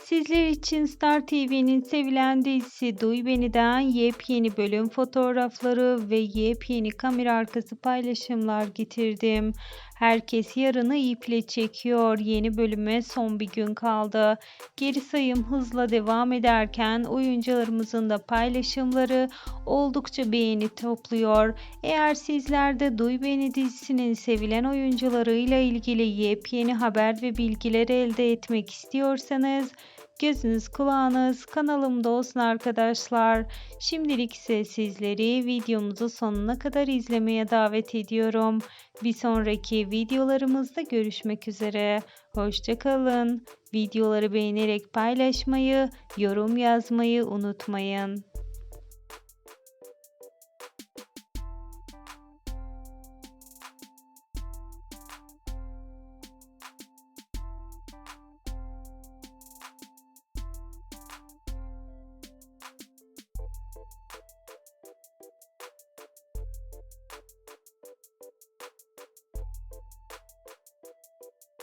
Sizler için Star TV'nin sevilen dizisi Duy Beni'den yepyeni bölüm fotoğrafları ve yepyeni kamera arkası paylaşımlar getirdim. Herkes yarını iple çekiyor. Yeni bölüme son bir gün kaldı. Geri sayım hızla devam ederken oyuncularımızın da paylaşımları oldukça beğeni topluyor. Eğer sizler de Duy Beni dizisinin sevilen oyuncularıyla ilgili yepyeni haber ve bilgiler elde etmek istiyorsanız Gözünüz kulağınız kanalımda olsun arkadaşlar. Şimdilik ise sizleri videomuzu sonuna kadar izlemeye davet ediyorum. Bir sonraki videolarımızda görüşmek üzere. Hoşçakalın. Videoları beğenerek paylaşmayı, yorum yazmayı unutmayın.